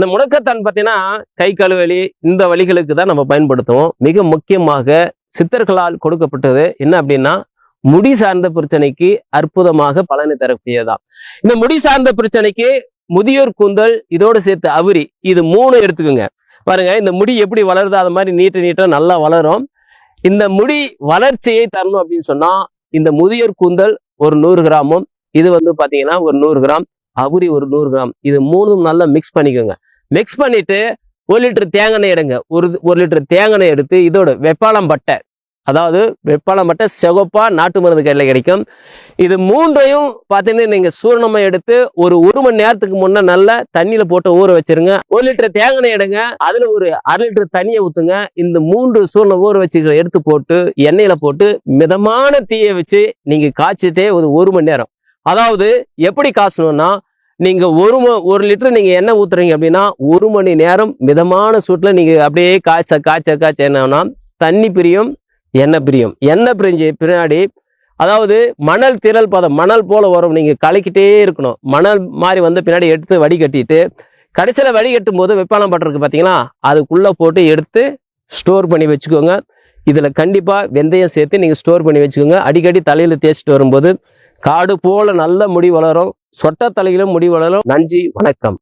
இந்த முடக்கத்தான் பார்த்தீங்கன்னா கை கழுவலி இந்த வழிகளுக்கு தான் நம்ம பயன்படுத்துவோம். மிக முக்கியமாக சித்தர்களால் கொடுக்கப்பட்டது என்ன அப்படின்னா முடி சார்ந்த பிரச்சனைக்கு அற்புதமாக பலனை தரக்கூடியதான் இந்த முடி சார்ந்த பிரச்சனைக்கு முதியோர் கூந்தல் இதோடு சேர்த்து அவுரி இது மூணு எடுத்துக்கோங்க. பாருங்க இந்த முடி எப்படி வளருதோ அது மாதிரி நீட்ட நீட்ட நல்லா வளரும். இந்த முடி வளர்ச்சியை தரணும் அப்படின்னு சொன்னா இந்த முதியோர் கூந்தல் ஒரு நூறு கிராமும் இது வந்து பாத்தீங்கன்னா ஒரு நூறு கிராம் அவுரி ஒரு நூறு கிராம் இது மூணும் நல்லா மிக்ஸ் பண்ணிக்கோங்க. மிக்ஸ் பண்ணிட்டு ஒரு லிட்டர் தேங்காய் எடுங்க. ஒரு ஒரு லிட்டர் தேங்காய் எடுத்து இதோட வெப்பாளம் பட்டை. அதாவது வெப்பாளம் பட்டை செகப்பா நாட்டு மருந்து கடையில் கிடைக்கும். இது மூன்றையும் பார்த்தீங்கன்னா நீங்க சூரணமா எடுத்து ஒரு ஒரு மணி நேரத்துக்கு முன்னே நல்லா தண்ணியில போட்டு ஊற வச்சிருங்க. ஒரு லிட்டர் தேங்காய் எடுங்க. அதுல ஒரு அரை லிட்டர் தண்ணியை ஊத்துங்க. இந்த மூன்று சூரணம் ஊற வச்சுக்கிற எடுத்து போட்டு எண்ணெயில போட்டு மிதமான தீயை வச்சு நீங்க காய்ச்சிட்டே ஒரு ஒரு மணி நேரம். அதாவது எப்படி காய்ச்சணும்னா நீங்க ஒரு ஒரு லிட்டர் நீங்க எண்ணெய் ஊத்துறீங்க அப்படின்னா ஒரு மணி நேரம் மிதமான சூட்டில் நீங்க அப்படியே காய்ச்ச காய்ச்ச காய்ச்ச என்னன்னா தண்ணி பிரியும் எண்ணெய் பிரியும். எண்ணெய் பிரிஞ்சு பின்னாடி அதாவது மணல் திரள் பதம் மணல் போல வரும். நீங்க கலக்கிட்டே இருக்கணும். மணல் மாதிரி வந்து பின்னாடி எடுத்து வடிகட்டிட்டு கடைசியில் வடிகட்டும் போது வெப்பாளம் பட்டிருக்கு பார்த்தீங்களா அதுக்குள்ளே போட்டு எடுத்து ஸ்டோர் பண்ணி வச்சுக்கோங்க. இதில் கண்டிப்பாக வெந்தயம் சேர்த்து நீங்கள் ஸ்டோர் பண்ணி வச்சுக்கோங்க. அடிக்கடி தலையில் தேய்ச்சிட்டு வரும்போது காடு போல் நல்ல முடி வளரும். சொட்ட தலையிலும் முடி வளரும் நன்றி வணக்கம்.